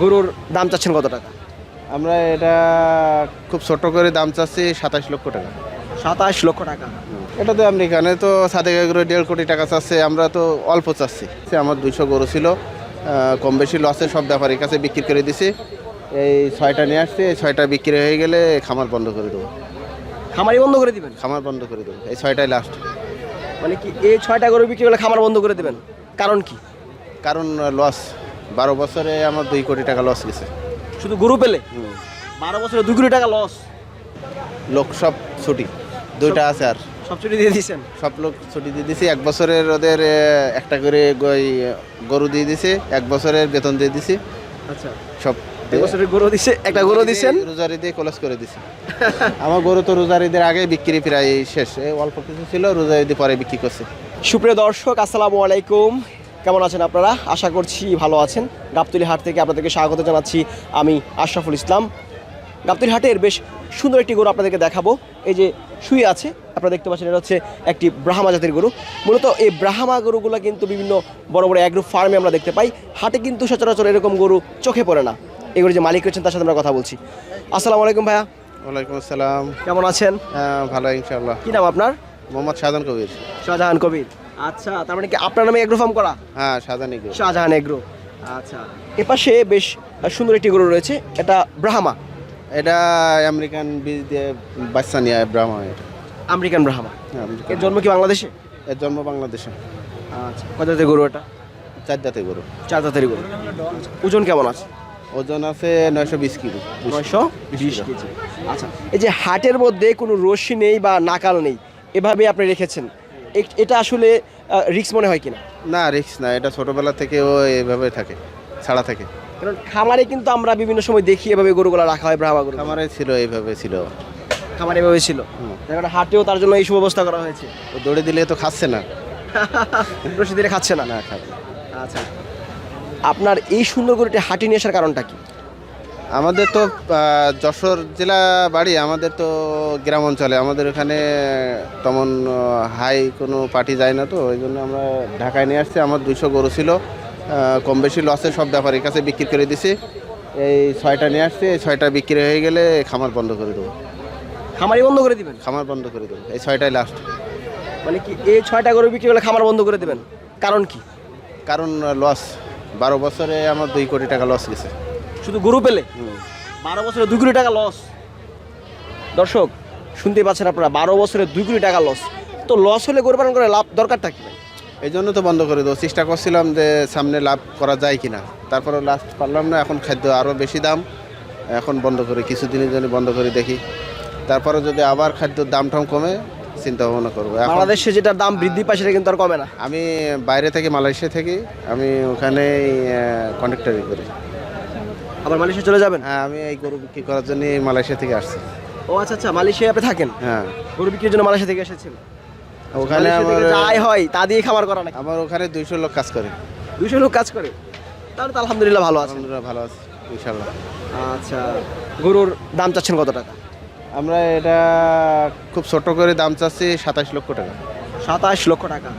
গরুর দাম চাচ্ছেন কত টাকা? আমরা এটা খুব ছোট করে দাম চাচ্ছি সাতাশ লক্ষ টাকা। সাতাশ লক্ষ টাকা। এটা তো আমেরিকানে তো সাদে এগুলো দেড় কোটি টাকা চাচ্ছে আমরা তো অল্প চাচ্ছি। সে আমার দুইশো গরু ছিল কম বেশি লসে সব ব্যাপারীর কাছে বিক্রি করে দিছি। এই ছয়টা নিয়ে আসছে এই ছয়টা বিক্রি হয়ে গেলে খামার বন্ধ করে দেবো। খামারই বন্ধ করে দিবেন? খামার বন্ধ করে দেবো এই ছয়টাই লাস্ট মানে কি এই ছয়টা গরু বিক্রি করলে খামার বন্ধ করে দেবেন? কারণ কি? কারণ লস বারো বছরে আমার দুই কোটি টাকা লস গেছে। শুধু গরু পেলে? বারো বছরে দুই কোটি টাকা লস লোক সব ছুটি। দুইটা আছে আর। সব ছুটি দিয়ে দিয়েছেন? সব লোক ছুটি দিয়ে দিছি এক বছরের ওদের একটা করে গরু দিয়ে দিছে এক বছরের বেতন দিয়ে দিছি আচ্ছা। সব এক বছরের গরু দিছে একটা গরু দিছেন? রোজারি দিয়ে কলেজ করে দিছি। আমার গরু তো রোজারিদের আগে বিক্রি প্রায় শেষ। অল্প কিছু ছিল পরে বিক্রি করছে। সুপ্রিয় দর্শক আসসালামু আলাইকুম। কেমন আছেন আপনারা? আশা করছি ভালো আছেন। গাবতলি হাট থেকে আপনাদেরকে স্বাগত জানাচ্ছি আমি আশরাফুল ইসলাম। গাবতলি হাটের বেশ সুন্দর একটি গরু আপনাদেরকে দেখাবো। এই যে শুয়ে আছে আপনারা দেখতে পাচ্ছেন এটা হচ্ছে একটি ব্রাহ্মা জাতের গরু। মূলত এই ব্রাহ্মা গরুগুলো কিন্তু বিভিন্ন বড় বড় অ্যাগ্রো ফার্মে আমরা দেখতে পাই। হাটে কিন্তু সচরাচর এরকম গরু চোখে পড়ে না। এগুলো যে মালিক রয়েছেন তার সাথে আমরা কথা বলছি। আসসালামু আলাইকুম ভাইয়া। ওয়ালাইকুম আসসালাম। কেমন আছেন? হ্যাঁ ভালো ইনশাল্লাহ কি নাম আপনার? মোহাম্মদ শাহজাহান কবির। শাহজাহান কবির। আচ্ছা তার মানে কি আপনার নামে এগ্রো ফার্ম করা? হ্যাঁ শাহজান এগুলো শাহজাহান এগ্রো। আচ্ছা এপাশে বেশ সুন্দর একটি গরু রয়েছে এটা ব্রাহ্মা। এটা আমেরিকান বীজ দিয়ে বাচ্চা নিয়ে ব্রাহ্মণ আমেরিকান ব্রাহ্মা। আমেরিকান। এর জন্ম কি বাংলাদেশে? এর জন্ম বাংলাদেশে। আচ্ছা কত জাতের গরু এটা? চার জাতে গরু। চার জাতের গরু। ওজন কেমন আছে? ওজন আছে নয়শো বিশ কিলো। নয়শো বিশ কেজি। আচ্ছা এই যে হাটের মধ্যে কোনো রশি নেই বা নাকাল নেই এভাবে আপনি রেখেছেন। এটা আসলে রিক্স মনে হয় কিনা? না রিক্স না এটা ছোটবেলা থেকে ও এইভাবে থাকে ছাড়া থাকে। কারণ খামারে কিন্তু আমরা বিভিন্ন সময় দেখি এভাবে গরুগুলো রাখা হয় ব্রাহ্মা গরু খামারে ছিল এইভাবে ছিল। খামারে এভাবে ছিল? কারণে হাটেও তার জন্য এই সুব্যবস্থা করা হয়েছে। ও দৌড়ে দিলে তো খাচ্ছে না। রশি দিলে খাচ্ছে না? না খাবে আচ্ছা। আপনার এই সুন্দর গরুটি হাটে নিয়ে আসার কারণটা কি? আমাদের তো যশোর জেলা বাড়ি আমাদের তো গ্রাম অঞ্চলে। আমাদের এখানে তেমন হাই কোনো পার্টি যায় না তো ওই জন্য আমরা ঢাকায় নিয়ে আসছি। আমার দুইশো গরু ছিল কম বেশি লসে সব ব্যাপারীর কাছে বিক্রি করে দিছি। এই ছয়টা নিয়ে আসছি এই ছয়টা বিক্রি হয়ে গেলে খামার বন্ধ করে দেবো। খামারই বন্ধ করে দিবেন? খামার বন্ধ করে দেবো এই ছয়টাই লাস্ট মানে কি এই ছয়টা গরু বিক্রি করলে খামার বন্ধ করে দেবেন? কারণ কি? কারণ লস বারো বছরে আমার দুই কোটি টাকা লস গেছে। শুধু গরু পেলে? বারো বছরে দুই কোটি টাকা লস দর্শক শুনতে পাচ্ছেন আপনারা বারো বছরে দুই কোটি টাকা লস তো লস হলে গরু পালন করে লাভ দরকারটা কি? এই জন্য তো বন্ধ করে দেবো চেষ্টা করছিলাম যে সামনে লাভ করা যায় কিনা। তারপরে লাস্ট পারলাম না এখন খাদ্য আরও বেশি দাম। এখন বন্ধ করে কিছুদিনের জন্য বন্ধ করে দেখি। তারপরে যদি আবার খাদ্যর দাম টাম কমে চিন্তা ভাবনা করব। বাংলাদেশে যেটা দাম বৃদ্ধি পায় সেটা কিন্তু আর কমে না। আমি বাইরে থেকে মালয়েশিয়া থেকে আমি ওখানে কন্ট্রাক্টারি করি। আবার মালয়েশিয়া চলে যাবেন? হ্যাঁ আমি এই গরু বিক্রি করার জন্য মালয়েশিয়া থেকে আসছি। ও আচ্ছা আচ্ছা মালয়েশিয়া আপনি থাকেন? হ্যাঁ। গরু বিক্রির জন্য মালয়েশিয়া থেকে এসেছেন। ওখানে আমার আয় হয় তা দিয়ে খাবার করা নাকি? আমার ওখানে দুইশো লোক কাজ করে। দুইশো লোক কাজ করে? তাহলে তো আলহামদুলিল্লাহ ভালো আছে আলহামদুলিল্লাহ ভালো আছে ইনশাল্লাহ আচ্ছা গরুর দাম চাচ্ছেন কত টাকা? আমরা এটা খুব ছোট করে দাম চাচ্ছি সাতাশ লক্ষ টাকা। সাতাশ লক্ষ টাকা।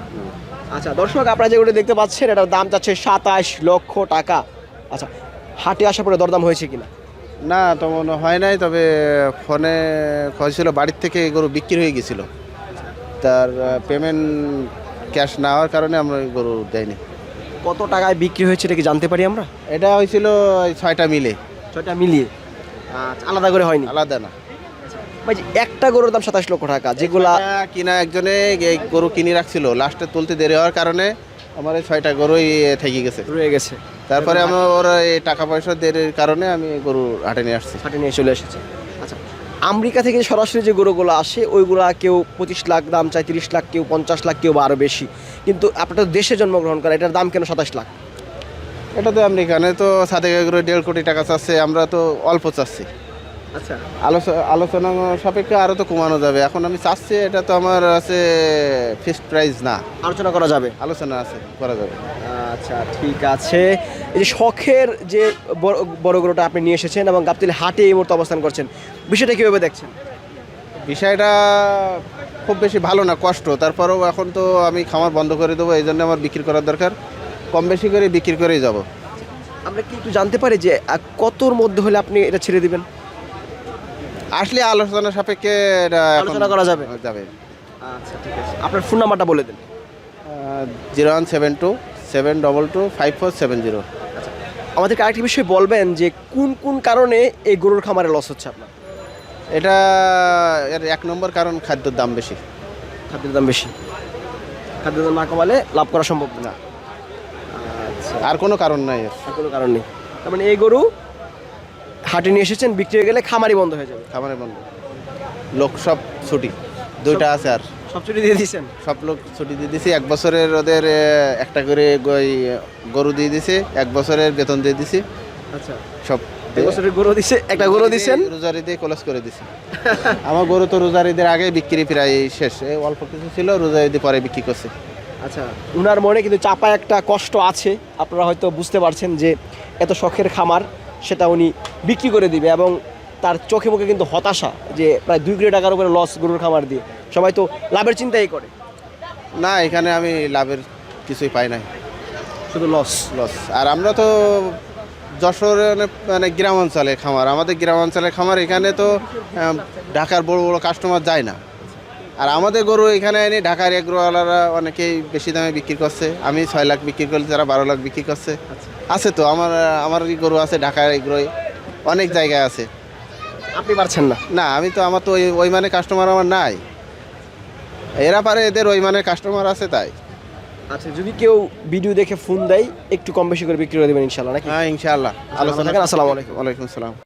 আচ্ছা দর্শক আপনারা যেগুলো দেখতে পাচ্ছেন এটার দাম চাচ্ছে সাতাশ লক্ষ টাকা। আচ্ছা হাটে আসার পরে দরদাম হয়েছে কিনা? না তেমন হয় নাই তবে ফোনে হয়েছিল বাড়ির থেকে গরু বিক্রি হয়ে গেছিল। তার পেমেন্ট ক্যাশ না হওয়ার কারণে আমরা ওই গরু দেয়নি। কত টাকায় বিক্রি হয়েছে এটা কি জানতে পারি আমরা? এটা হয়েছিল ওই ছয়টা মিলে। ছয়টা মিলিয়ে। আচ্ছা আলাদা করে হয়নি? আলাদা না। ভাই একটা গরুর দাম সাতাশ লক্ষ টাকা যেগুলা কিনা একজনে এই গরু কিনে রাখছিল লাস্টে তুলতে দেরি হওয়ার কারণে আমার এই ছয়টা গরুই থেকে গেছে। রয়ে গেছে। তারপরে আমার ওর এই টাকা পয়সা দেরির কারণে আমি গরু হাটে নিয়ে আসছি। হাটে নিয়ে চলে এসেছি। আচ্ছা আমেরিকা থেকে সরাসরি যে গরুগুলো আসে ওইগুলা কেউ পঁচিশ লাখ দাম চায় তিরিশ লাখ কেউ পঞ্চাশ লাখ কেউ বা আরও বেশি। কিন্তু আপনার তো দেশে জন্মগ্রহণ করে এটার দাম কেন সাতাশ লাখ? এটা তো আমেরিকানে তো সাদেক গরু দেড় কোটি টাকা চাচ্ছে আমরা তো অল্প চাচ্ছি। আচ্ছা। আলোচনা আলোচনা সাপেক্ষে আরও তো কমানো যাবে। এখন আমি চাচ্ছি এটা তো আমার আছে ফিক্সড প্রাইস না। আলোচনা করা যাবে? আলোচনা আছে করা যাবে। আচ্ছা ঠিক আছে। এই যে শখের যে বড় বড় গরুটা আপনি নিয়ে এসেছেন এবং গাবতলি হাটে এই মুহূর্তে অবস্থান করছেন বিষয়টা কীভাবে দেখছেন? বিষয়টা খুব বেশি ভালো না কষ্ট। তারপরেও এখন তো আমি খামার বন্ধ করে দেবো এই জন্য আমার বিক্রি করার দরকার। কম বেশি করে বিক্রি করেই যাব। আমরা কি একটু জানতে পারি যে কতর মধ্যে হলে আপনি এটা ছেড়ে দিবেন? আসলে আলোচনা সাপেক্ষে এটা এখন আলোচনা করা যাবে? যাবে। আচ্ছা ঠিক আছে। আপনার ফোন নাম্বারটা বলে দিন। Zero one seven two seven double two five four seven zero আমাদেরকে আরেকটি বিষয় বলবেন যে কোন কোন কারণে এই গরুর খামারে লস হচ্ছে আপনার? এটা এর এক নম্বর কারণ খাদ্যের দাম বেশি। খাদ্যের দাম বেশি। খাদ্যের দাম না কমালে লাভ করা সম্ভব না। না আর কোনো কারণ নাই আর কোনো কারণ নেই। তার মানে এই গরু হাটে নিয়ে এসেছেন বিক্রি হয়ে গেলে খামারি বন্ধ হয়ে যাবে। খামারি বন্ধ। লোক সব ছুটি। দুইটা আছে আর। সব ছুটি দিয়ে দিয়েছেন? সব লোক ছুটি দিয়ে দিছি এক বছরের ওদের একটা করে গরু দিয়ে দিছে এক বছরের বেতন দিয়ে দিছি আচ্ছা। সব এক বছরের গরু দিছে একটা গরু দিছেন? রোজারি কলেজ করে দিছি আমার গরু তো রোজারিদের আগে বিক্রি প্রায় শেষ। অল্প কিছু ছিল রোজারি পরে বিক্রি করছে। আচ্ছা উনার মনে কিন্তু চাপা একটা কষ্ট আছে। আপনারা হয়তো বুঝতে পারছেন যে এত শখের খামার সেটা উনি বিক্রি করে দিবে এবং তার চোখে মুখে কিন্তু হতাশা যে প্রায় দুই কোটি টাকার উপরে লস গরুর খামার দিয়ে। সবাই তো লাভের চিন্তাই করে। না এখানে আমি লাভের কিছুই পাই নাই। শুধু লস লস আর আমরা তো যশোর মানে গ্রাম অঞ্চলে খামার। আমাদের গ্রাম অঞ্চলের খামার এখানে তো ঢাকার বড় বড় কাস্টমার যায় না। আর আমাদের গরু এখানে এনে ঢাকার এগ্রোওয়ালারা অনেকেই বেশি দামে বিক্রি করছে। আমি ছয় লাখ বিক্রি করলে তারা বারো লাখ বিক্রি করছে। আছে তো আমার আমার গরু আছে ঢাকার এগ্রোয়। অনেক জায়গায় আছে। আপনি পারছেন না? না আমি তো আমার তো ওই ওই মানে কাস্টমার আমার নাই। এরা পারে এদের ওই মানের কাস্টমার আছে তাই। আচ্ছা যদি কেউ ভিডিও দেখে ফোন দেয় একটু কম বেশি করে বিক্রি করে দেবেন ইনশাল্লাহ নাকি? হ্যাঁ ইনশাআল্লাহ। ভালো থাকেন, আসসালামু আলাইকুম। ওয়ালাইকুম আসসালাম।